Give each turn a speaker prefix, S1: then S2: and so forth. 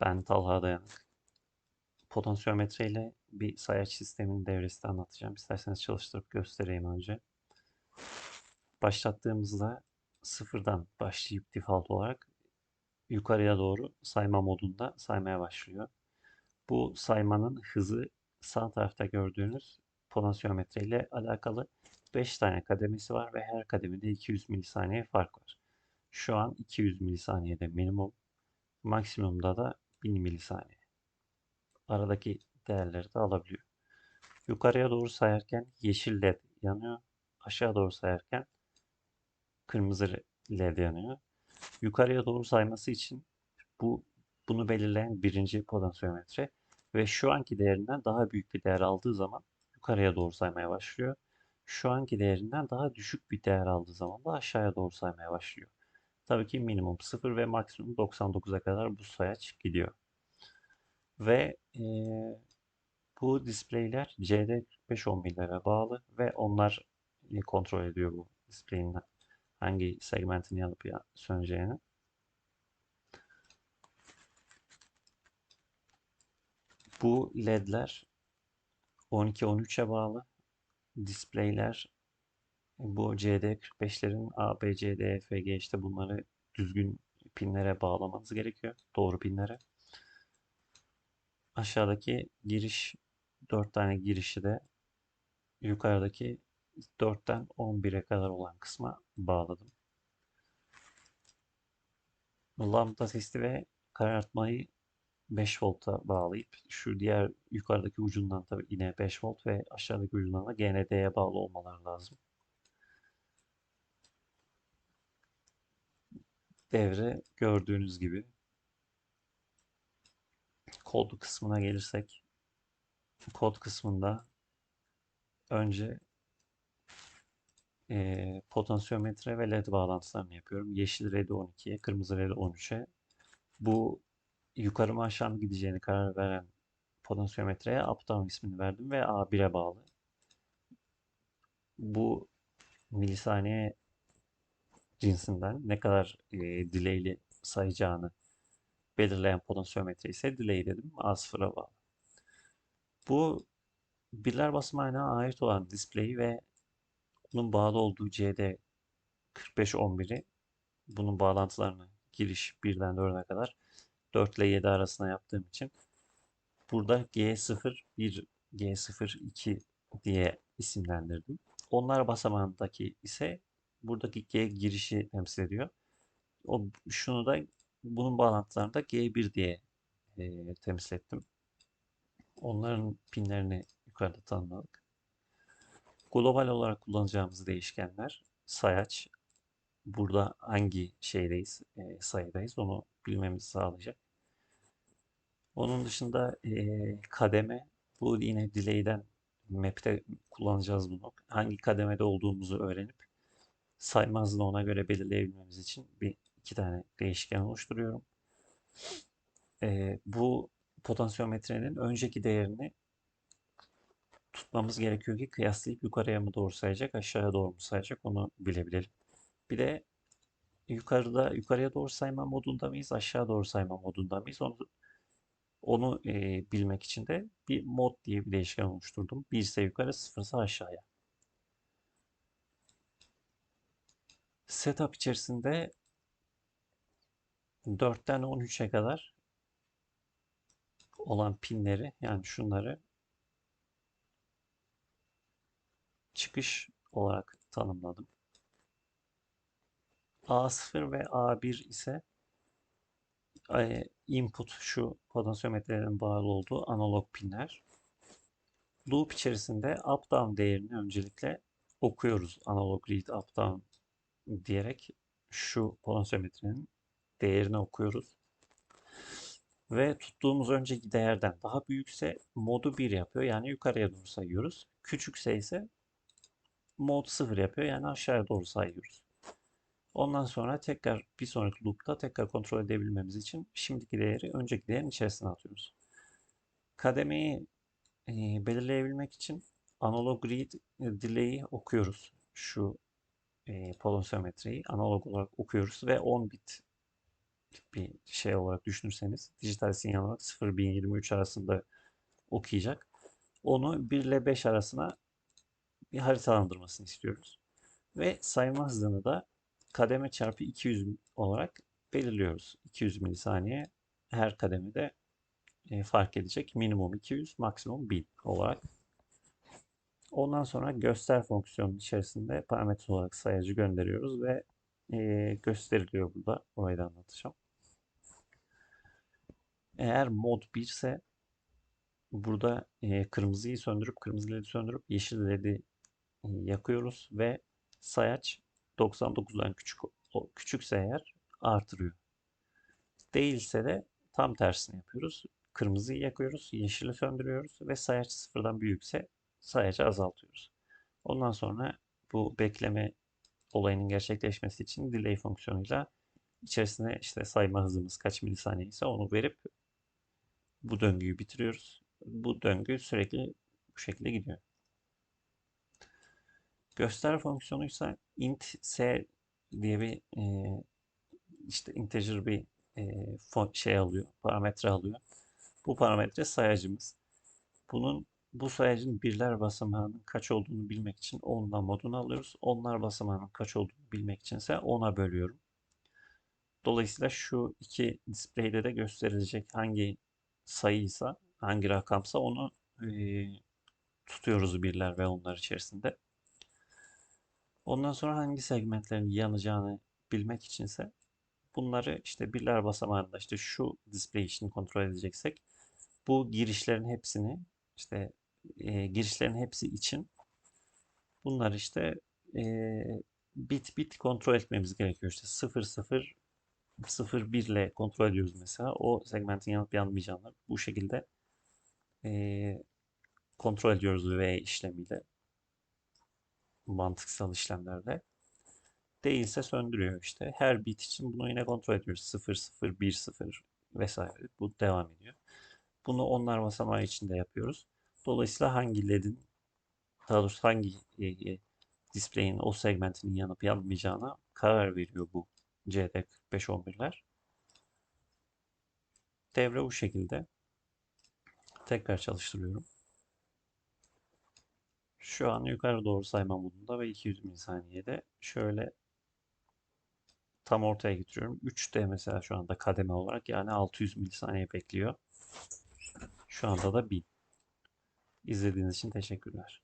S1: Ben Talha Dayanık. Potansiyometre ile bir sayaç sisteminin devresini anlatacağım. İsterseniz çalıştırıp göstereyim önce. Başlattığımızda sıfırdan başlayıp default olarak yukarıya doğru sayma modunda saymaya başlıyor. Bu saymanın hızı sağ tarafta gördüğünüz potansiyometre ile alakalı 5 tane kademesi var ve her kademede 200 milisaniye fark var. Şu an 200 milisaniyede minimum, maksimumda da 1000 milisaniye. Aradaki değerleri de alabiliyor. Yukarıya doğru sayarken yeşil led yanıyor. Aşağı doğru sayarken kırmızı led yanıyor. Yukarıya doğru sayması için bu bunu belirleyen birinci potansiyometre ve şu anki değerinden daha büyük bir değer aldığı zaman yukarıya doğru saymaya başlıyor. Şu anki değerinden daha düşük bir değer aldığı zaman da aşağıya doğru saymaya başlıyor. Tabii ki minimum 0 ve maksimum 99'a kadar bu sayaç gidiyor. Ve e, bu displayler CD4511'lere bağlı ve onlar kontrol ediyor bu display'in hangi segmentin yanıp ya söneceğini. Bu ledler 12-13'e bağlı. Displayler bu CD45'lerin A, B, C, D, E, F, G işte bunları düzgün pinlere bağlamanız gerekiyor. Doğru pinlere. Aşağıdaki giriş 4 tane girişi de yukarıdaki 4'ten 11'e kadar olan kısma bağladım. Lambda testi ve karartmayı 5 volta bağlayıp şu diğer yukarıdaki ucundan tabi yine 5 volt ve aşağıdaki ucundan da GND'ye bağlı olmaları lazım. Devre gördüğünüz gibi kod kısmına gelirsek kod kısmında önce e, potansiyometre ve led bağlantılarını yapıyorum. Yeşil led 12'ye, kırmızı led 13'e. Bu yukarı mı aşağı mı gideceğini karar veren potansiyometreye up down ismini verdim ve A1'e bağlı. Bu milisaniye cinsinden ne kadar e, delay'li sayacağını belirleyen potansiyometre ise delay dedim. A0'a bağlı. Bu birler basamağına ait olan display ve bunun bağlı olduğu CD 4511'i bunun bağlantılarını giriş 1'den 4'e kadar 4 ile 7 arasında yaptığım için burada G01, G02 diye isimlendirdim. Onlar basamağındaki ise buradaki G girişi temsil ediyor. O şunu da bunun bağlantılarını da G1 diye e, temsil ettim. Onların pinlerini yukarıda tanımladık. Global olarak kullanacağımız değişkenler sayaç. Burada hangi şeydeyiz, e, sayıdayız onu bilmemizi sağlayacak. Onun dışında e, kademe, bu yine delay'den map'te kullanacağız bunu. Hangi kademede olduğumuzu öğrenip sayma ona göre belirleyebilmemiz için bir iki tane değişken oluşturuyorum. E, bu potansiyometrenin önceki değerini tutmamız gerekiyor ki kıyaslayıp yukarıya mı doğru sayacak, aşağıya doğru mu sayacak onu bilebilelim. Bir de yukarıda yukarıya doğru sayma modunda mıyız, aşağı doğru sayma modunda mıyız? Onu onu e, bilmek için de bir mod diye bir değişken oluşturdum. 1 ise yukarı, 0 ise aşağıya. Setup içerisinde 4'ten 13'e kadar olan pinleri yani şunları çıkış olarak tanımladım. A0 ve A1 ise e, input şu potansiyometrelerin bağlı olduğu analog pinler. Loop içerisinde up down değerini öncelikle okuyoruz. Analog read up down diyerek şu potansiyometrenin değerini okuyoruz. Ve tuttuğumuz önceki değerden daha büyükse modu 1 yapıyor. Yani yukarıya doğru sayıyoruz. Küçükse ise mod 0 yapıyor. Yani aşağıya doğru sayıyoruz. Ondan sonra tekrar bir sonraki loop'ta tekrar kontrol edebilmemiz için şimdiki değeri önceki değerin içerisine atıyoruz. Kademeyi e, belirleyebilmek için analog read delay'i okuyoruz. Şu e, potansiyometreyi analog olarak okuyoruz ve 10 bit bir şey olarak düşünürseniz dijital sinyal olarak 0-1023 arasında okuyacak. Onu 1 ile 5 arasına bir haritalandırmasını istiyoruz. Ve sayma hızını da kademe çarpı 200 olarak belirliyoruz. 200 milisaniye her kademede e, fark edecek. Minimum 200, maksimum 1000 olarak. Ondan sonra göster fonksiyonun içerisinde parametre olarak sayacı gönderiyoruz ve gösteriliyor burada. Orayı da anlatacağım. Eğer mod 1 ise burada kırmızıyı söndürüp kırmızı ledi söndürüp yeşil ledi yakıyoruz ve sayaç 99'dan küçük küçükse eğer artırıyor. Değilse de tam tersini yapıyoruz. Kırmızıyı yakıyoruz, yeşili söndürüyoruz ve sayaç sıfırdan büyükse sayacı azaltıyoruz. Ondan sonra bu bekleme olayının gerçekleşmesi için delay fonksiyonuyla içerisine işte sayma hızımız kaç milisaniye ise onu verip bu döngüyü bitiriyoruz. Bu döngü sürekli bu şekilde gidiyor. Göster fonksiyonuysa int s diye bir e, işte integer bir e, şey alıyor, parametre alıyor. Bu parametre sayacımız. Bunun bu sayacın birler basamağının kaç olduğunu bilmek için ondan modunu alıyoruz. Onlar basamağının kaç olduğunu bilmek için ise ona bölüyorum. Dolayısıyla şu iki display'de de gösterilecek hangi sayıysa, hangi rakamsa onu e, tutuyoruz birler ve onlar içerisinde. Ondan sonra hangi segmentlerin yanacağını bilmek içinse bunları işte birler basamağında işte şu display işini kontrol edeceksek bu girişlerin hepsini işte e, girişlerin hepsi için bunlar işte e, bit bit kontrol etmemiz gerekiyor. İşte 0 0 0 1 ile kontrol ediyoruz mesela. O segmentin yanıp yanmayacağını bu şekilde e, kontrol ediyoruz V işlemiyle mantıksal işlemlerle. Değilse söndürüyor işte. Her bit için bunu yine kontrol ediyoruz. 0, 0, 1, 0 vesaire. Bu devam ediyor. Bunu onlar basamağı içinde yapıyoruz. Dolayısıyla hangi LED'in daha doğrusu hangi e, e, display'in o segmentinin yanıp yanmayacağına karar veriyor bu CD4511'ler. Devre bu şekilde. Tekrar çalıştırıyorum. Şu an yukarı doğru sayma modunda ve 200 milisaniyede şöyle tam ortaya getiriyorum. 3D mesela şu anda kademe olarak yani 600 milisaniye bekliyor. Şu anda da 1000. İzlediğiniz için teşekkürler.